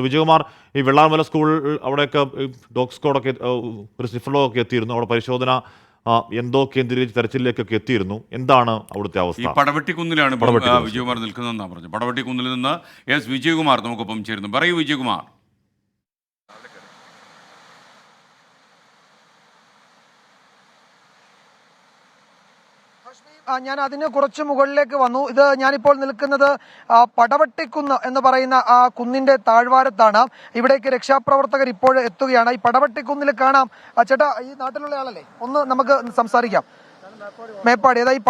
വിജയകുമാർ ഈ വെള്ളാർമല സ്കൂൾ അവിടെയൊക്കെ ഈ ഡോഗ് സ്ക്വാഡൊക്കെ ഏ, ഒരു സിഫ്ലോ ഒക്കെ എത്തിയിരുന്നു. അവിടെ പരിശോധന എന്തോ കേന്ദ്രീകരിച്ച് തെരച്ചിലേക്കൊക്കെ എത്തിയിരുന്നു. എന്താണ് അവിടുത്തെ ഈ അവസ്ഥ? പടവെട്ടിക്കുന്നിലാണ്. ആ, വിജയകുമാർ നിൽക്കുന്നതെന്നാണ് പറഞ്ഞത്. പടവെട്ടിക്കുന്നിൽ നിന്ന് എസ്. വിജയകുമാർ നമുക്കൊപ്പം ചേരുന്നു. പറയൂ വിജയകുമാർ. ഞാൻ അതിന് കുറച്ച് മുകളിലേക്ക് വന്നു. ഇത് ഞാനിപ്പോൾ നിൽക്കുന്നത് പടവട്ടിക്കുന്ന് എന്ന് പറയുന്ന ആ കുന്നിന്റെ താഴ്വാരത്താണ്. ഇവിടേക്ക് രക്ഷാപ്രവർത്തകർ ഇപ്പോൾ എത്തുകയാണ്. ഈ പടവട്ടിക്കുന്നിൽ കാണാം. ചേട്ടാ ഈ നാട്ടിലുള്ള ആളല്ലേ? ഒന്ന് നമുക്ക് സംസാരിക്കാം. മേപ്പാടി. അതായത് ഈ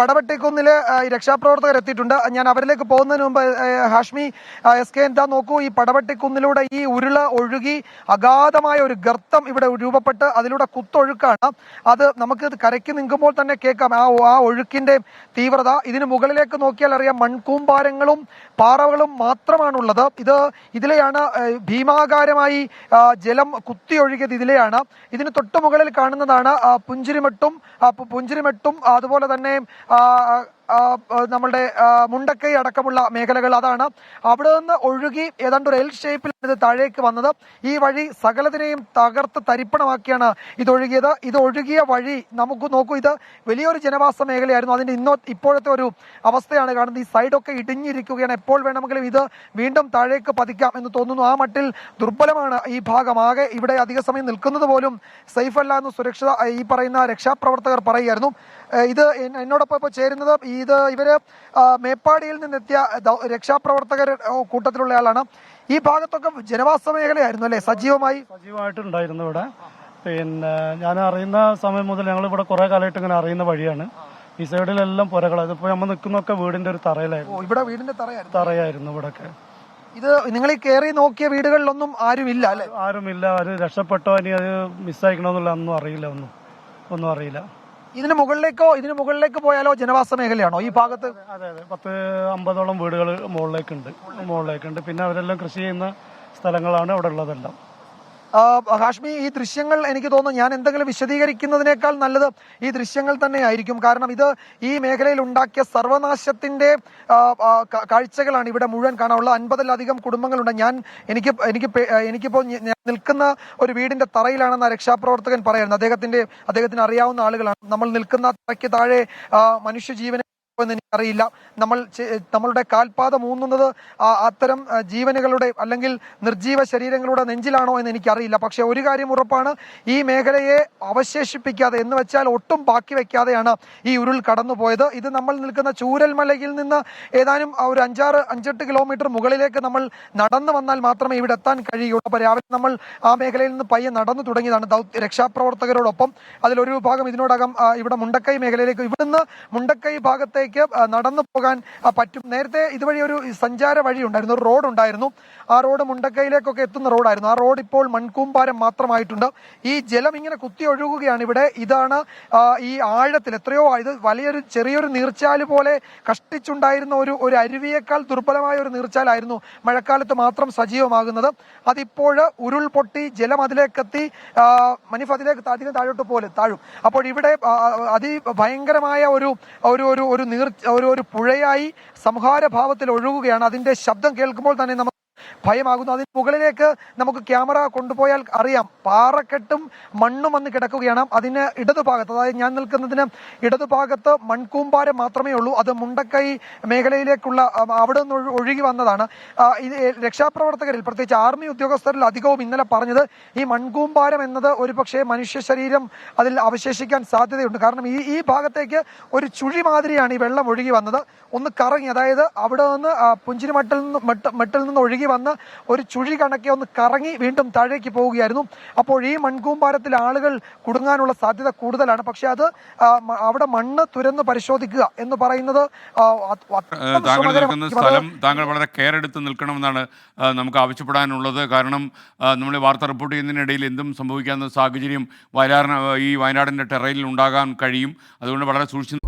ഈ രക്ഷാപ്രവർത്തകർ എത്തിയിട്ടുണ്ട്. ഞാൻ അവരിലേക്ക് പോകുന്നതിന് മുമ്പ് ഹാഷ്മി എസ് കെ എന്താ നോക്കൂ ഈ പടവട്ടിക്കുന്നിലൂടെ ഈ ഉരുള ഒഴുകി അഗാധമായ ഒരു ഗർത്തം ഇവിടെ രൂപപ്പെട്ട് അതിലൂടെ കുത്തൊഴുക്കാണ്. അത് നമുക്ക് കരയ്ക്ക് നിൽക്കുമ്പോൾ തന്നെ കേൾക്കാം. ആ ആ ഒഴുക്കിന്റെ തീവ്രത. ഇതിന് മുകളിലേക്ക് നോക്കിയാൽ അറിയാം മൺകൂമ്പാരങ്ങളും പാറകളും മാത്രമാണുള്ളത്. ഇത് ഇതിലെയാണ് ഭീമാകാരമായി ജലം കുത്തിയൊഴുകിയത് ഇതിലെയാണ്. ഇതിന് തൊട്ട് മുകളിൽ കാണുന്നതാണ് പുഞ്ചിരിമെട്ടും പുഞ്ചിരിമട്ടും അതുപോലെ തന്നെ നമ്മളുടെ മുണ്ടക്കൈ അടക്കമുള്ള മേഖലകൾ അതാണ്. അവിടെ നിന്ന് ഒഴുകി ഏതാണ്ട് ഒരു എൽ ഷേപ്പിൽ ഇത് താഴേക്ക് വന്നത്. ഈ വഴി സകലതിനെയും തകർത്ത് തരിപ്പണമാക്കിയാണ് ഇത് ഒഴുകിയത് ഇത് ഒഴുകിയ വഴി നമുക്ക് നോക്കൂ ഇത് വലിയൊരു ജനവാസ മേഖലയായിരുന്നു. അതിന്റെ ഇന്നോ ഇപ്പോഴത്തെ ഒരു അവസ്ഥയാണ് കാണുന്നത്. ഈ സൈഡൊക്കെ ഇടിഞ്ഞിരിക്കുകയാണ്. എപ്പോൾ വേണമെങ്കിലും ഇത് വീണ്ടും താഴേക്ക് പതിക്കാം എന്ന് തോന്നുന്നു. ആ മട്ടിൽ ദുർബലമാണ് ഈ ഭാഗം. ആകെ ഇവിടെ അധിക സമയം നിൽക്കുന്നത് പോലും സേഫ് അല്ല എന്ന് സുരക്ഷ ഈ പറയുന്ന രക്ഷാപ്രവർത്തകർ പറയുമായിരുന്നു ഇത് എന്നോടൊപ്പം ഇപ്പോൾ ചേരുന്നത് ഇത് ഇവർ മേപ്പാടിയിൽ നിന്നെത്തിയ രക്ഷാപ്രവർത്തകർ ഓ, കൂട്ടത്തിലുള്ള ആളാണ്. ഈ ഭാഗത്തൊക്കെ ജനവാസ മേഖലയായിരുന്നു അല്ലെ? സജീവമായി? സജീവമായിട്ടുണ്ടായിരുന്നു ഇവിടെ. പിന്നെ ഞാൻ അറിയുന്ന സമയം മുതൽ ഞങ്ങൾ ഇവിടെ കുറെ കാലമായിട്ട് ഇങ്ങനെ അറിയുന്ന വഴിയാണ്. ഈ സൈഡിലെല്ലാം പുരകൾ അതിപ്പോ നമ്മൾ നിൽക്കുന്നൊക്കെ വീടിന്റെ ഒരു തറയിലായിരുന്നു. ഇവിടെ വീടിന്റെ തറയായിരുന്നു. തറയായിരുന്നു ഇവിടൊക്കെ. ഇത് നിങ്ങൾ ഈ കയറി നോക്കിയ വീടുകളിലൊന്നും ആരുമില്ല അല്ലെ? ആരുമില്ല. ആര് രക്ഷപ്പെട്ടോ ഇനി അത് മിസ്സായിക്കണമെന്നുള്ള ഒന്നും അറിയില്ല. ഒന്നും ഒന്നും അറിയില്ല. ഇതിന് മുകളിലേക്കോ ഇതിന് മുകളിലേക്ക് പോയാലോ ജനവാസ മേഖലയാണോ? ഈ ഭാഗത്ത് അതെ അതെ പത്ത് അമ്പതോളം വീടുകൾ മുകളിലേക്കുണ്ട്. മുകളിലേക്കുണ്ട്. പിന്നെ അവരെല്ലാം കൃഷി ചെയ്യുന്ന സ്ഥലങ്ങളാണ് അവിടെ ഉള്ളതെല്ലാം. ഹാഷ്മി ഈ ദൃശ്യങ്ങൾ എനിക്ക് തോന്നുന്നു ഞാൻ എന്തെങ്കിലും വിശദീകരിക്കുന്നതിനേക്കാൾ നല്ലത് ഈ ദൃശ്യങ്ങൾ തന്നെയായിരിക്കും. കാരണം ഇത് ഈ മേഖലയിൽ ഉണ്ടാക്കിയ സർവനാശത്തിന്റെ കാഴ്ചകളാണ് ഇവിടെ മുഴുവൻ കാണാനുള്ള അൻപതിലധികം കുടുംബങ്ങളുണ്ട്. ഞാൻ എനിക്ക് എനിക്ക് എനിക്കിപ്പോൾ നിൽക്കുന്ന ഒരു വീടിന്റെ തറയിലാണെന്ന് രക്ഷാപ്രവർത്തകൻ പറയുന്നത്. അദ്ദേഹത്തിന്റെ അദ്ദേഹത്തിന് അറിയാവുന്ന ആളുകളാണ്. നമ്മൾ നിൽക്കുന്ന തറയ്ക്ക് താഴെ മനുഷ്യജീവനെ എന്ന് എനിക്കറിയില്ല. നമ്മൾ നമ്മളുടെ കാൽപാദം ഊന്നുന്നത് അത്തരം ജീവനുകളുടെ അല്ലെങ്കിൽ നിർജീവ ശരീരങ്ങളുടെ നെഞ്ചിലാണോ എന്ന് എനിക്കറിയില്ല. പക്ഷെ ഒരു കാര്യം ഉറപ്പാണ് ഈ മേഖലയെ അവശേഷിപ്പിക്കാതെ എന്ന് വെച്ചാൽ ഒട്ടും ബാക്കി വെക്കാതെയാണ് ഈ ഉരുൾ കടന്നുപോയത്. ഇത് നമ്മൾ നിൽക്കുന്ന ചൂരൽമലയിൽ നിന്ന് ഏതാനും ഒരു അഞ്ചാറ് അഞ്ചെട്ട് കിലോമീറ്റർ മുകളിലേക്ക് നമ്മൾ നടന്നു വന്നാൽ മാത്രമേ ഇവിടെ എത്താൻ കഴിയുള്ളൂ. അപ്പോൾ രാവിലെ നമ്മൾ ആ മേഖലയിൽ നിന്ന് പയ്യെ നടന്നു തുടങ്ങിയതാണ് രക്ഷാപ്രവർത്തകരോടൊപ്പം. അതിലൊരു വിഭാഗം ഇതിനോടകം ഇവിടെ മുണ്ടക്കൈ മേഖലയിലേക്ക് ഇവിടുന്ന് മുണ്ടക്കൈ ഭാഗത്തേക്ക് നടന്നു പോകാൻ പറ്റും. നേരത്തെ ഇതുവഴി ഒരു സഞ്ചാര വഴി ഉണ്ടായിരുന്നു ഒരു റോഡ് ഉണ്ടായിരുന്നു. ആ റോഡ് മുണ്ടക്കൈയിലേക്കൊക്കെ എത്തുന്ന റോഡായിരുന്നു. ആ റോഡ് ഇപ്പോൾ മൺകൂമ്പാരം മാത്രമായിട്ടുണ്ട്. ഈ ജലം ഇങ്ങനെ കുത്തി ഒഴുകുകയാണ് ഇവിടെ. ഇതാണ് ഈ ആഴത്തിൽ എത്രയോ ഇത് വലിയൊരു ചെറിയൊരു നീർച്ചാൽ പോലെ കഷ്ടിച്ചുണ്ടായിരുന്ന ഒരു ഒരു അരുവിയേക്കാൾ ദുർബലമായ ഒരു നീർച്ചാലായിരുന്നു മഴക്കാലത്ത് മാത്രം സജീവമാകുന്നത്. അതിപ്പോൾ ഉരുൾപൊട്ടി ജലം അതിലേക്കെത്തി മനീഫ് അതിലേക്ക് അധികം താഴോട്ട് പോലെ താഴും. അപ്പോൾ ഇവിടെ അതി അതിഭയങ്കരമായ ഒരു ഒരു ഒരു ഒരു നീർ ഒരു ഒരു പുഴയായി സംഹാരഭാവത്തിൽ ഒഴുകുകയാണ്. അതിന്റെ ശബ്ദം കേൾക്കുമ്പോൾ തന്നെ നമുക്ക് ഭയമാകുന്നു. അതിന് മുകളിലേക്ക് നമുക്ക് ക്യാമറ കൊണ്ടുപോയാൽ അറിയാം. പാറക്കെട്ടും മണ്ണും വന്ന് കിടക്കുകയാണ്. അതിന് ഇടതുഭാഗത്ത് അതായത് ഞാൻ നിൽക്കുന്നതിന് ഇടതുഭാഗത്ത് മൺകൂമ്പാരം മാത്രമേ ഉള്ളൂ. അത് മുണ്ടക്കൈ മേഖലയിലേക്കുള്ള അവിടെ നിന്ന് ഒഴുകി വന്നതാണ്. രക്ഷാപ്രവർത്തകരിൽ പ്രത്യേകിച്ച് ആർമി ഉദ്യോഗസ്ഥരിൽ അധികവും ഇന്നലെ പറഞ്ഞത് ഈ മൺകൂമ്പാരം എന്നത് ഒരുപക്ഷെ മനുഷ്യ ശരീരം അതിൽ അവശേഷിക്കാൻ സാധ്യതയുണ്ട്. കാരണം ഈ ഈ ഭാഗത്തേക്ക് ഒരു ചുഴി മാതിരിയാണ് ഈ വെള്ളം ഒഴുകി വന്നത്. ഒന്ന് കറങ്ങി അതായത് അവിടെ നിന്ന് പുഞ്ചിരി പുഞ്ചിരിമട്ടിൽ നിന്ന് മെട്ടിൽ നിന്ന് ഒഴുകി വന്ന് ഒരു ചുഴി കണക്കെ ഒന്ന് കറങ്ങി വീണ്ടും താഴേക്ക് പോവുകയായിരുന്നു. അപ്പോൾ ഈ മൺകൂമ്പാരത്തിൽ ആളുകൾ കുടുങ്ങാനുള്ള സാധ്യത കൂടുതലാണ്. പക്ഷെ അത് അവിടെ മണ്ണ് തുരന്ന് പരിശോധിക്കുക എന്ന് പറയുന്നത് താങ്കൾ നിൽക്കുന്ന സ്ഥലം താങ്കൾ വളരെ കെയർ എടുത്ത് നിൽക്കണമെന്നാണ് നമുക്ക് ആവശ്യപ്പെടാനുള്ളത്. കാരണം നമ്മൾ വാർത്ത റിപ്പോർട്ട് ചെയ്യുന്നതിനിടയിൽ എന്തും സംഭവിക്കാവുന്ന സാഹചര്യം വയനാടിന് ഈ വയനാടിന്റെ ടെറയിൽ ഉണ്ടാകാൻ കഴിയും. അതുകൊണ്ട് വളരെ സൂക്ഷിച്ച്